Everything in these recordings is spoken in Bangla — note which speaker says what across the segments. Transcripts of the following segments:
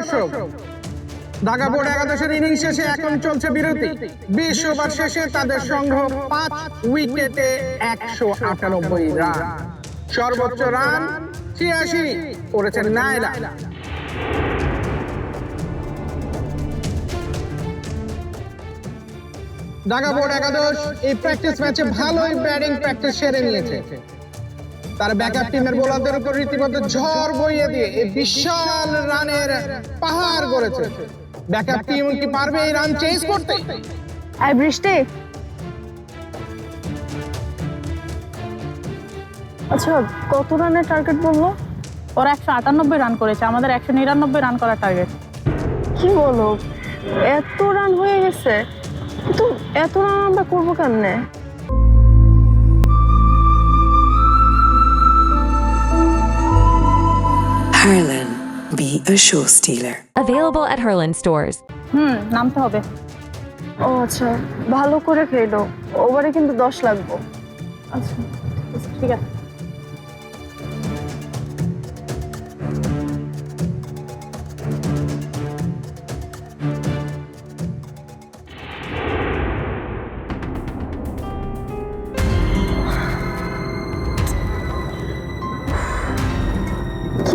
Speaker 1: দর্শক, ঢাকা বোর্ড একাদশের ইনিংস শেষে এখন চলছে বিরতি। বিশ ওভার শেষে তাদের সংগ্রহ পাঁচ উইকেটে একশো আটানব্বই রান। সর্বোচ্চ রান ছিয়াশি, করেছেন নাইলা ঢাকা বোর্ড একাদশ এই প্র্যাকটিস ম্যাচে ভালোই ব্যাটিং প্র্যাকটিস সেরে নিয়েছে। তার ব্যাকআপ টিমের বোলারদের উপর রীতিমতো ঝড় বইয়ে দিয়ে এই বিশাল রানের পাহাড় করেছে ব্যাকআপ টিম কি পারবে এই রান চেঞ্জ করতে?
Speaker 2: আর বৃষ্টি। আচ্ছা কত রানের টার্গেট বলল?
Speaker 3: ওরা একশো আটানব্বই রান করেছে, আমাদের একশো নিরানব্বই রান করার টার্গেট
Speaker 2: কি বলো? এত রান হয়ে গেছে। কিন্তু এত রান আমরা করব কেমনে?
Speaker 4: Harlan, be a show stealer.
Speaker 5: Available at Herland stores.
Speaker 3: হুম নামতে হবে
Speaker 2: ও আচ্ছা ভালো করে খেয়ে খেলো ওভারে কিন্তু দশ লাগবো আচ্ছা
Speaker 3: ঠিক আছে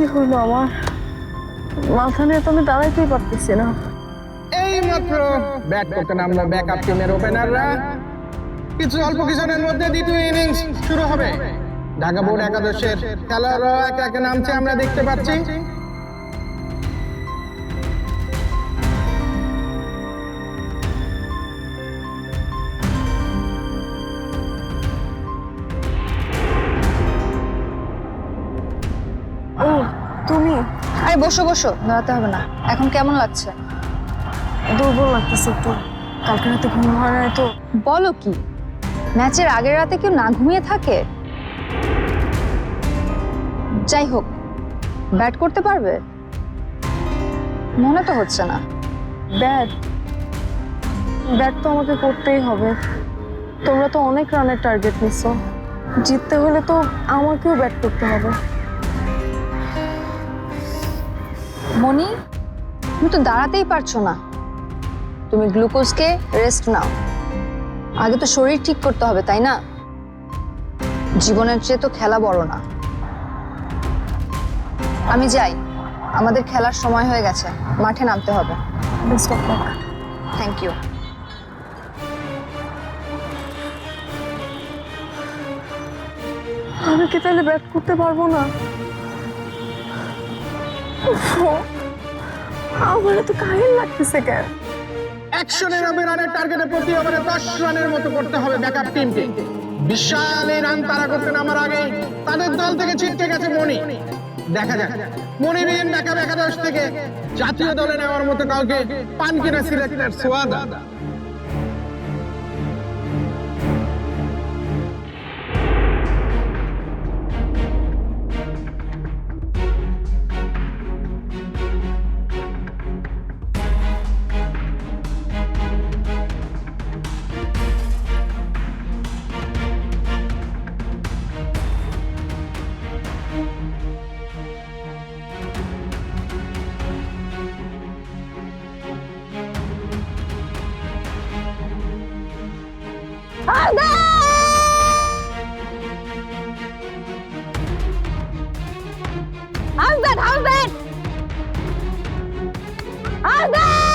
Speaker 2: কি হইল আমার? মাথা নিয়ে তো আমি দাঁড়াইতেই পারতেছি না।
Speaker 1: এই মাত্র ব্যাট করতে নামলো ব্যাকআপ টিমের ওপেনাররা কিছু অল্প কিছুদিনের মধ্যে দ্বিতীয় ইনিংস শুরু হবে। ঢাকা বোর্ড একাদশের খেলোয়াড়রা একে একে নামছে আমরা দেখতে পাচ্ছি।
Speaker 2: ও তুমি?
Speaker 6: আরে বসো বসো। দাঁড়াতে হবে না। এখন কেমন লাগছে?
Speaker 2: দুর্বল লাগতেছে একটু কালকে রাতে ঘুম হয় নাই তো।
Speaker 6: বলো কি? ম্যাচের আগের রাতে কেউ না ঘুমিয়ে থাকে? যাই হোক ব্যাট করতে পারবে? মনে তো হচ্ছে না।
Speaker 2: ব্যাট? ব্যাট তো আমাকে করতেই হবে। তোমরা তো অনেক রানের টার্গেট নিছো। জিততে হলে তো আমাকেও ব্যাট করতে হবে।
Speaker 6: মনি তুমি তো দাঁড়াতেই পারছ না। তুমি গ্লুকোজকে রেস্ট নাও। আগে তো শরীর ঠিক করতে হবে, তাই না? জীবনের চেয়ে তো খেলা বড় না। আমি যাই। আমাদের খেলার সময় হয়ে গেছে। মাঠে নামতে হবে। থ্যাংক ইউ
Speaker 2: আমি কি তাহলে ব্যাট করতে পারব না? আমার তো কাহিল লাগতেছে কেন?
Speaker 1: একশনের নিরানব্বই রানের টার্গেটে প্রতি ওভারে দশ রানের মতো করতে হবে ব্যাকআপ টিমকে বিশাল এই রান তারা করতে নামার আগে তাদের দল থেকে ছিটকে গেছে মনি দেখা যাক। মনিবিহীন ঢাকা একাদশ থেকে জাতীয় দলে নেওয়ার মতো কাউকে পান কিনা সিলেক্টেড সোয়াদা
Speaker 6: Arda! Husband! Husband! Husband!